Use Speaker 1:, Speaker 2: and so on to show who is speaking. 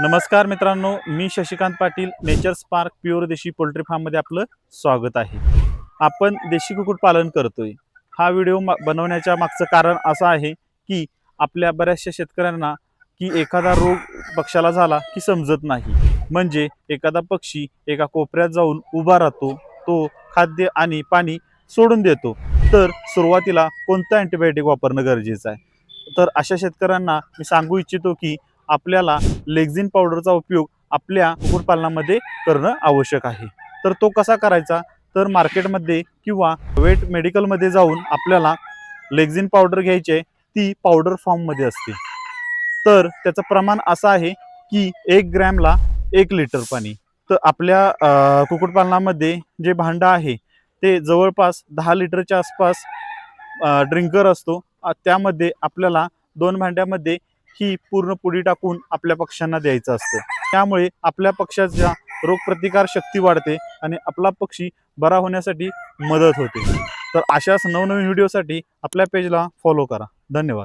Speaker 1: नमस्कार मित्रांनो मी Shashikant Patil nature spark pure देशी पोल्ट्री फार्ममध्ये आपलं स्वागत आहे. आपण देशी कुक्कुट पालन करतोय. हा व्हिडिओ मा- बनवण्याच्या मागचं कारण असं आहे की आपल्या बऱ्याचशा शेतकऱ्यांना की एखादा रोग पक्षाला झाला की समजत नाही. म्हणजे एखादा पक्षी एका कोपऱ्यात जाऊन उभा राहतो तो खाद्य आणि पाणी सोडून देतो. तर सुरुवातीला कोणतं अँटीबायोटिक वापरणं गरजेचं आहे? तर अशा शेतकऱ्यांना मी सांगू इच्छितो की आपल्याला लेक्झिन पावडरचा उपयोग आपल्या कुक्कुटपालनामध्ये करणं आवश्यक आहे. तर तो कसा करायचा? तर मार्केटमध्ये किंवा वेट मेडिकलमध्ये जाऊन आपल्याला लेक्झिन पावडर घ्यायची आहे ती पावडर फॉर्ममध्ये असते. तर त्याचं प्रमाण असं आहे की एक ग्रॅमला एक लिटर पाणी. तर आपल्या कुक्कुटपालनामध्ये जे भांडं आहे ते जवळपास दहा लिटरच्या आसपास ड्रिंकर असतो. त्यामध्ये आपल्याला दोन भांड्यामध्ये ही पूर्ण पुडी टाकून आपल्या पक्ष्यांना द्यायचं असतं. त्यामुळे आपल्या पक्षाच्या रोगप्रतिकार शक्ती वाढते आणि आपला पक्षी बरा होण्यासाठी मदत होते. तर अशाच नवनवीन व्हिडिओसाठी आपल्या पेजला फॉलो करा. धन्यवाद.